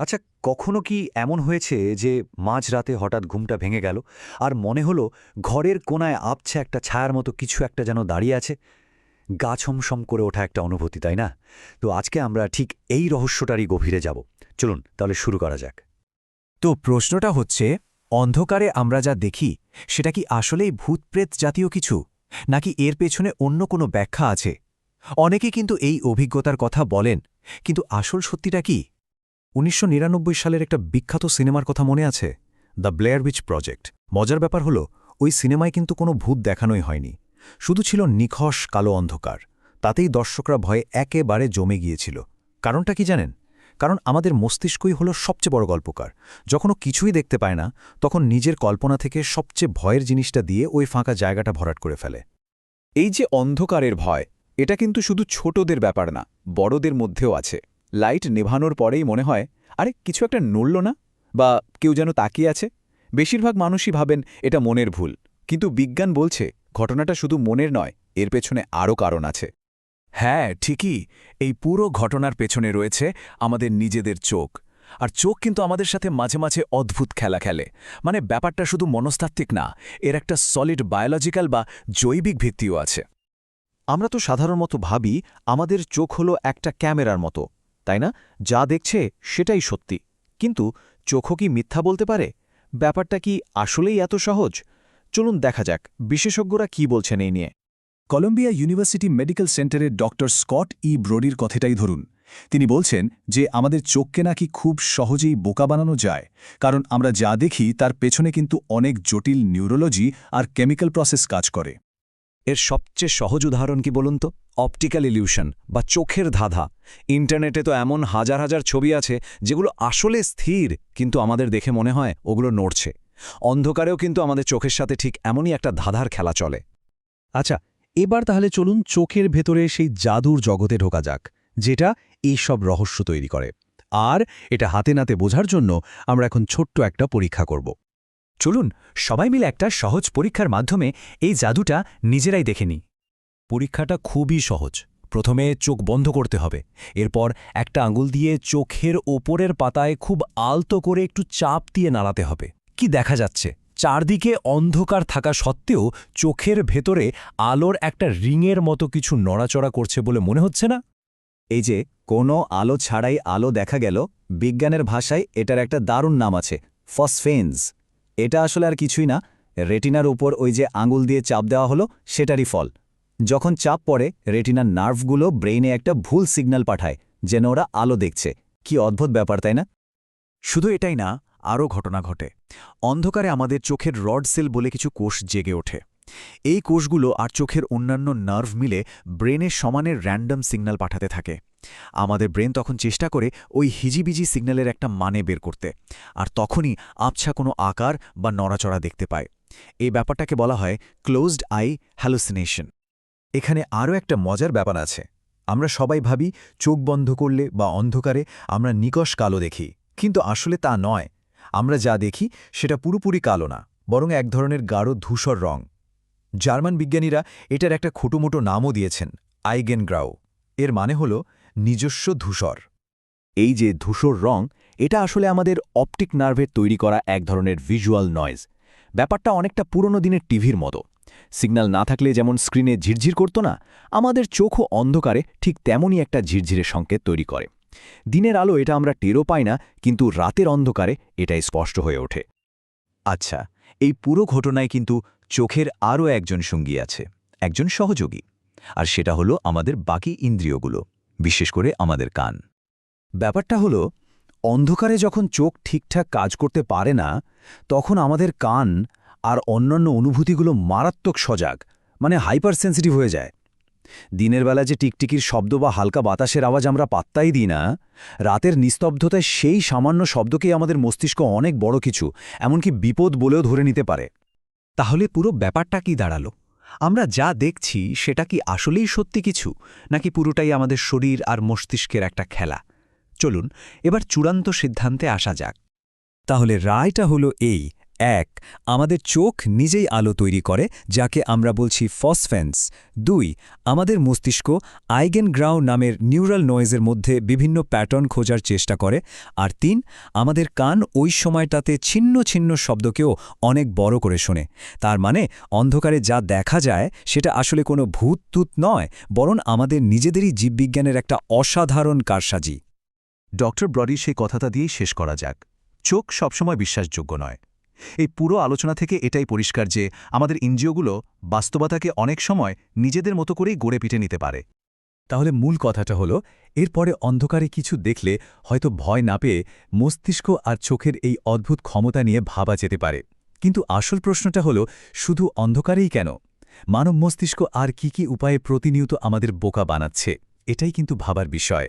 আচ্ছা কখনো কি এমন হয়েছে যে মাঝরাতে হঠাৎ ঘুমটা ভেঙে গেল আর মনে হলো ঘরের কোনায় আপছে একটা ছায়ার মতো কিছু একটা যেন দাঁড়িয়ে আছে? গা ছমছম করে ওঠা একটা অনুভূতি, তাই না? তো আজকে আমরা ঠিক এই রহস্যটারই গভীরে যাব। চলুন, তাহলে শুরু করা যাক। তো প্রশ্নটা হচ্ছে, অন্ধকারে আমরা যা দেখি, সেটা কি আসলেই ভূতপ্রেত জাতীয় কিছু? নাকি এর পেছনে অন্য কোনো ব্যাখ্যা আছে? অনেকে কিন্তু এই অভিজ্ঞতার কথা বলেন, কিন্তু আসল সত্যিটা কি? উনিশশো নিরানব্বই সালের একটা বিখ্যাত সিনেমার কথা মনে আছে? The Blair Witch Project. মজার ব্যাপার হলো, ওই সিনেমায় কিন্তু কোনো ভূত দেখানোই হয়নি। শুধু ছিল নিখস কালো অন্ধকার। তাতেই দর্শকরা ভয়ে একেবারে জমে গিয়েছিল। কারণটা কি জানেন? কারণ আমাদের মস্তিষ্কই হলো সবচেয়ে বড় গল্পকার। যখনও কিছুই দেখতে পায় না, তখন নিজের কল্পনা থেকে সবচেয়ে ভয়ের জিনিসটা দিয়ে ওই ফাঁকা জায়গাটা ভরাট করে ফেলে। এই যে অন্ধকারের ভয়, এটা কিন্তু শুধু ছোটদের ব্যাপার না, বড়দের মধ্যেও আছে। লাইট নেভানোর পরেই মনে হয়, আরে, কিছু একটা নড়ল না? বা কেউ যেন তাকিয়ে আছে? বেশিরভাগ মানুষই ভাবেন এটা মনের ভুল। কিন্তু বিজ্ঞান বলছে, ঘটনাটা শুধু মনের নয়, এর পেছনে আরও কারণ আছে। হ্যাঁ ঠিকই। এই পুরো ঘটনার পেছনে রয়েছে আমাদের নিজেদের চোখ। আর চোখ কিন্তু আমাদের সাথে মাঝে মাঝে অদ্ভুত খেলা খেলে। মানে ব্যাপারটা শুধু মনস্তাত্ত্বিক না, এর একটা সলিড বায়োলজিক্যাল বা জৈবিক ভিত্তিও আছে। আমরা তো সাধারণত ভাবি, আমাদের চোখ হলো একটা ক্যামেরার মতো। তাই না? যা দেখছে সেটাই সত্যি। কিন্তু চোখও কি মিথ্যা বলতে পারে? ব্যাপারটা কি আসলেই এত সহজ? চলুন দেখা যাক বিশেষজ্ঞরা কি বলছেন এই নিয়ে। কলম্বিয়া ইউনিভার্সিটি মেডিকেল সেন্টারের ডক্টর স্কট ই ব্রোডির কথাটাই ধরুন। তিনি বলছেন যে আমাদের চোখকে নাকি খুব সহজেই বোকা বানানো যায়, কারণ আমরা যা দেখি তার পেছনে কিন্তু অনেক জটিল নিউরোলজি আর কেমিক্যাল প্রসেস কাজ করে। এর সবচেয়ে সহজ উদাহরণ কি বলুন তো? অপটিক্যাল ইলিউশন বা চোখের ধাঁধা। ইন্টারনেটে তো এমন হাজার হাজার ছবি আছে যেগুলো আসলে স্থির, কিন্তু আমাদের দেখে মনে হয় ওগুলো নড়ছে। অন্ধকারেও কিন্তু আমাদের চোখের সাথে ঠিক এমনই একটা ধাঁধার খেলা চলে। আচ্ছা এবার তাহলে চলুন চোখের ভেতরে সেই জাদুর জগতে ঢোকা যাক, যেটা এই সব রহস্য তৈরি করে। আর এটা হাতে নাতে বোঝার জন্য আমরা এখন ছোট্ট একটা পরীক্ষা করব। চলুন, সবাই মিলে একটা সহজ পরীক্ষার মাধ্যমে এই জাদুটা নিজেরাই দেখে নিই। পরীক্ষাটা খুবই সহজ। প্রথমে চোখ বন্ধ করতে হবে। এরপর একটা আঙুল দিয়ে চোখের ওপরের পাতায় খুব আলতো করে একটু চাপ দিয়ে নাড়াতে হবে। কি দেখা যাচ্ছে? চারদিকে অন্ধকার থাকা সত্ত্বেও চোখের ভেতরে আলোর একটা রিংয়ের মতো কিছু নড়াচড়া করছে বলে মনে হচ্ছে না? এই যে, কোনো আলো ছাড়াই আলো দেখা গেল। বিজ্ঞানের ভাষায় এটার একটা দারুণ নাম আছে, ফসফেন্স। এটা আসলে আর কিছুই না। রেটিনার উপর ওই যে আঙুল দিয়ে চাপ দেওয়া হলো, সেটারই ফল। যখন চাপ পড়ে, রেটিনার নার্ভগুলো ব্রেইনে একটা ভুল সিগন্যাল পাঠায়, যেন ওরা আলো দেখছে। কি অদ্ভুত ব্যাপার, তাই না? শুধু এটাই না, আরও ঘটনা ঘটে। অন্ধকারে আমাদের চোখের রড সেল বলে কিছু কোষ জেগে ওঠে। এই কোষগুলো আর চোখের অন্যান্য নার্ভ মিলে ব্রেনের সমানের র্যান্ডম সিগন্যাল পাঠাতে থাকে। আমাদের ব্রেন তখন চেষ্টা করে ওই হিজিবিজি সিগন্যালের একটা মানে বের করতে, আর তখনই আবছা কোনো আকার বা নড়াচড়া দেখতে পায়। এই ব্যাপারটাকে বলা হয় ক্লোজড আই হ্যালুসিনেশন এখানে আরও একটা মজার ব্যাপার আছে। আমরা সবাই ভাবি চোখ বন্ধ করলে বা অন্ধকারে আমরা নিকষ কালো দেখি, কিন্তু আসলে তা নয়। আমরা যা দেখি সেটা পুরোপুরি কালো না, বরং এক ধরনের গাঢ় ধূসর রং। জার্মান বিজ্ঞানীরা এটার একটা খুঁটোমুটো নামও দিয়েছেন আইগেন গ্রাউ এর মানে হল নিজস্ব ধূসর। এই যে ধূসর রং, এটা আসলে আমাদের অপটিক নার্ভের তৈরি করা এক ধরনের ভিজুয়াল নয়েজ। ব্যাপারটা অনেকটা পুরনো দিনের টিভির মতো। সিগন্যাল না থাকলে যেমন স্ক্রিনে ঝিরঝির করত না, আমাদের চোখও অন্ধকারে ঠিক তেমনই একটা ঝিরঝিরে সংকেত তৈরি করে। দিনের আলো এটা আমরা টেরও পাই না, কিন্তু রাতের অন্ধকারে এটাই স্পষ্ট হয়ে ওঠে। আচ্ছা এই পুরো ঘটনায় কিন্তু চোখের আরও একজন সঙ্গী আছে, একজন সহযোগী। আর সেটা হলো আমাদের বাকি ইন্দ্রিয়গুলো। বিশেষ করে আমাদের কান। ব্যাপারটা হলো, অন্ধকারে যখন চোখ ঠিকঠাক কাজ করতে পারে না, তখন আমাদের কান আর অন্যান্য অনুভূতিগুলো মারাত্মক সজাগ মানে হাইপার সেন্সিটিভ হয়ে যায়। দিনের বেলা যে টিকটিকির শব্দ বা হালকা বাতাসের আওয়াজ আমরা পাত্তাই দিই না, রাতের নিস্তব্ধতায় সেই সামান্য শব্দকেই আমাদের মস্তিষ্ক অনেক বড় কিছু, এমনকি বিপদ বলেও ধরে নিতে পারে। তাহলে পুরো ব্যাপারটা কি দাঁড়াল? আমরা যা দেখছি সেটা কি আসলেই সত্যি কিছু, নাকি পুরোটাই আমাদের শরীর আর মস্তিষ্কের একটা খেলা? চলুন, এবার চূড়ান্ত সিদ্ধান্তে আসা যাক। তাহলে রায়টা হলো এই এক, আমাদের চোখ নিজেই আলো তৈরি করে, যাকে আমরা বলছি ফসফেন্স। দুই, আমাদের মস্তিষ্ক আইগেন গ্রাউ নামের নিউরাল নয়েজের মধ্যে বিভিন্ন প্যাটার্ন খোঁজার চেষ্টা করে। আর তিন, আমাদের কান ওই সময়টাতে ছিন্ন ছিন্ন শব্দকেও অনেক বড় করে শোনে। তার মানে অন্ধকারে যা দেখা যায়, সেটা আসলে কোনো ভূত তুত নয়, বরং আমাদের নিজেদেরই জীববিজ্ঞানের একটা অসাধারণ কারসাজি। ডক্টর ব্রডির সেই কথাটা দিয়েই শেষ করা যাক। চোখ সবসময় বিশ্বাসযোগ্য নয়। এই পুরো আলোচনা থেকে এটাই পরিষ্কার যে আমাদের ইন্দ্রিয়গুলো বাস্তবতাকে অনেক সময় নিজেদের মতো করেই গড়ে পিটে নিতে পারে। তাহলে মূল কথাটা হলো, এরপরে অন্ধকারে কিছু দেখলে হয়তো ভয় না পেয়ে মস্তিষ্ক আর চোখের এই অদ্ভুত ক্ষমতা নিয়ে ভাবা যেতে পারে। কিন্তু আসল প্রশ্নটা হলো, শুধু অন্ধকারেই কেন? মানব মস্তিষ্ক আর কি কি উপায়ে প্রতিনিয়ত আমাদের বোকা বানাচ্ছে? এটাই কিন্তু ভাবার বিষয়।